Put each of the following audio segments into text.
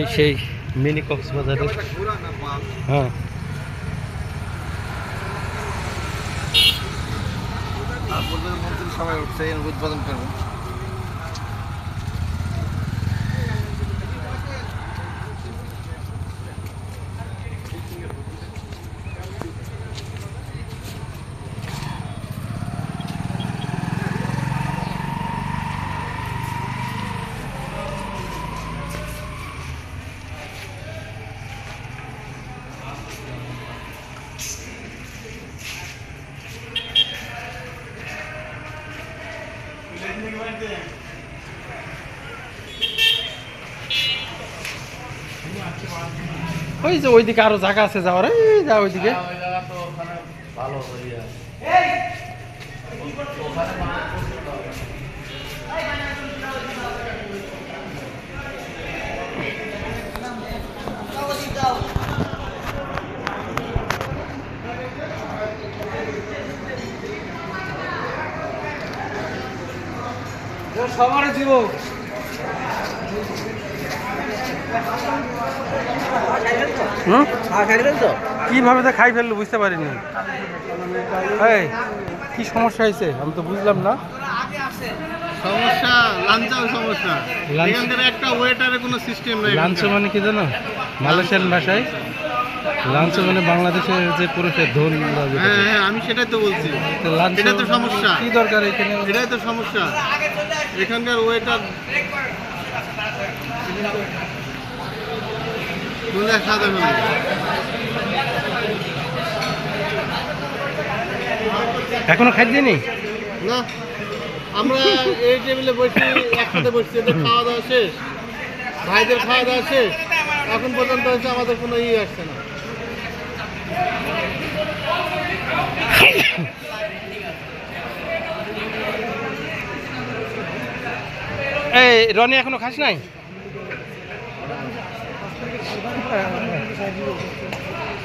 এই সেই মিনি কক্সবাজারের। হ্যাঁ। সবাই উঠছে উদ্বোধন করব ওই যে ওইদিকে আরও জায়গা আছে যাওয়ার এই যা ওইদিকে। সবার তো? কীভাবে তো খাই ফেলল বুঝতে পারিনি। এই কি সমস্যা হয়েছে? আমি তো বুঝলাম না। সমস্যা লাঞ্চাও সমস্যা। একটা ওয়েটারের কোনো সিস্টেম নাই লাঞ্চ মানে কি জানো? মালয়েশিয়ান ভাষায় লাঞ্চ মানে বাংলাদেশের যে পুরুষের ধন হ্যাঁ হ্যাঁ আমি সেটাই তো বলছি। এটা তো সমস্যা। কি দরকার এখানে? এটাই তো সমস্যা। এখানকার ওয়েটার ফেলে এখনও খাই দিইনি না। আমরা এই টেবিলে বসে একসাথে বসছি খাওয়া দাওয়া শেষ। ভাইদের খাওয়া দাওয়া শেষ। এখন পর্যন্ত হচ্ছে আমাদের কোনো ইয়ে আসছে না। এই রনি এখনও খাস নাই?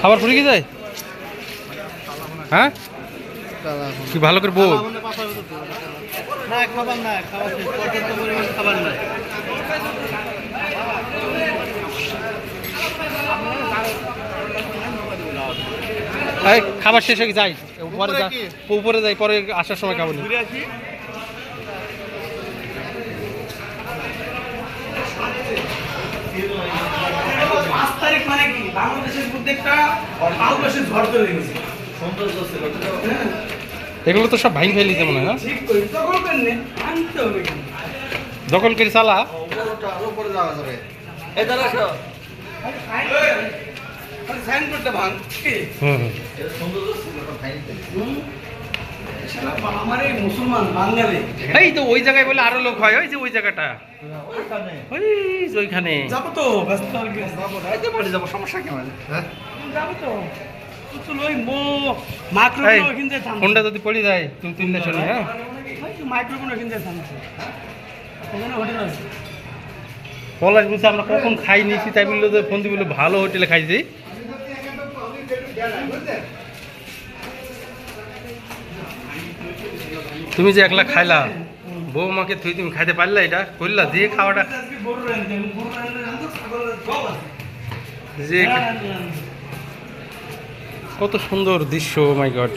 খাবার কি যায় হ্যাঁ? কি ভালো করে বল। না খাবার না খাবার শেষ। পর্যাপ্ত পরিমাণ খাবার নাই। এই খাবার শেষে যাই উপরে উপরে যা কি? উপরে যাই পরে আসার সময় খাব পাঁচ তারিখ মানে কি? প্রত্যেকটা ভারতবর্ষের ঝড় চলে গেছে। এগুলো তো সব ভাই ফেলি যেমন হয়? না হবে কেন? দখল করে চালা। সাইন করতে ভাঙ এই তো ওই জায়গায় বলে আরও লোক হয় ওই যে ওই জায়গাটা। ওই যে ওইখানে। যাব তো ব্যস্ত যাব রাইতে বাড়ি যাব সমস্যা কেমন হ্যাঁ? যাব তো। ফোনটা যদি পড়ে যায় তুমি তিনটা শুনি হ্যাঁ? পলাশ বলছে আমরা কখন খাই নিয়েছি তাই বলল ফোন দিয়ে বলল ভালো হোটেলে খাইছি। তুমি যে একলা খাইলা বউ মাকে তুই তুমি খাইতে পারলা এটা করলা দিয়ে খাওয়াটা যে। কত সুন্দর দৃশ্য মাই গড